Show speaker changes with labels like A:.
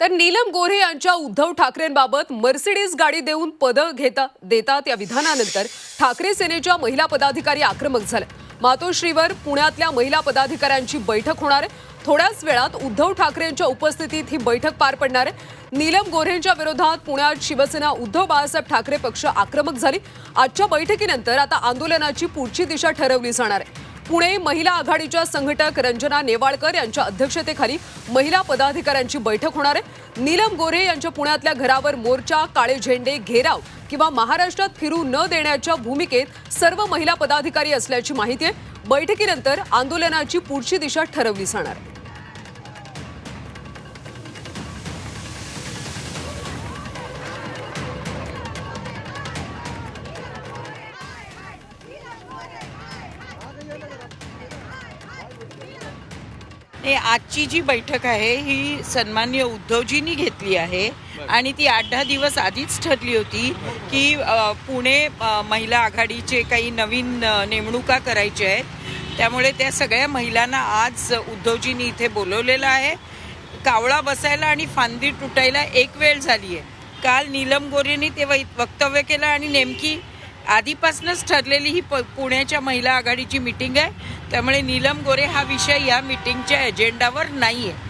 A: तर नीलम गोऱ्हे यांच्या उद्धव ठाकरेंबाबत मर्सिडीज गाडी देऊन पदं घेता देतात या विधानानंतर ठाकरे सेनेच्या महिला पदाधिकारी आक्रमक झाल्या मातोश्रीवर पुण्यातल्या महिला पदाधिकाऱ्यांची बैठक होणार आहे. थोड्याच वेळात उद्धव ठाकरेंच्या उपस्थितीत ही बैठक पार पडणार आहे. नीलम गोऱ्हेंच्या विरोधात पुण्यात शिवसेना उद्धव बाळासाहेब ठाकरे पक्ष आक्रमक झाली. आजच्या बैठकीनंतर आता आंदोलनाची पुढची दिशा ठरवली जाणार आहे. पुणे महिला आघाडीच्या संघटक रंजना नेवाळकर यांच्या अध्यक्षतेखाली महिला पदाधिकाऱ्यांची बैठक होणार आहे. नीलम गोरे यांच्या पुण्यातल्या घरावर मोर्चा काळे झेंडे घेराव किंवा महाराष्ट्रात फिरू न देण्याच्या भूमिकेत सर्व महिला पदाधिकारी असल्याची माहिती आहे. बैठकीनंतर आंदोलनाची पुढची दिशा ठरवली जाणार. आहे
B: नाही आजची जी बैठक आहे ही सन्मान्य उद्धवजींनी घेतली आहे. आणि ती आठ दहा दिवस आधीच ठरली होती की पुणे महिला आघाडीचे काही नवीन नेमणुका करायच्या आहेत. त्यामुळे त्या सगळ्या महिलांना आज उद्धवजींनी इथे बोलवलेलं आहे. कावळा बसायला आणि फांदी तुटायला एक वेळ झाली आहे काल नीलम गोरेंनी ते वक्तव्य केलं आणि नेमकी आधीपासूनच ठरलेली ही प पुण्याच्या महिला आघाडीची मिटिंग आहे. त्यामुळे नीलम गोरे हा विषय या मिटिंगच्या एजेंडावर नाही आहे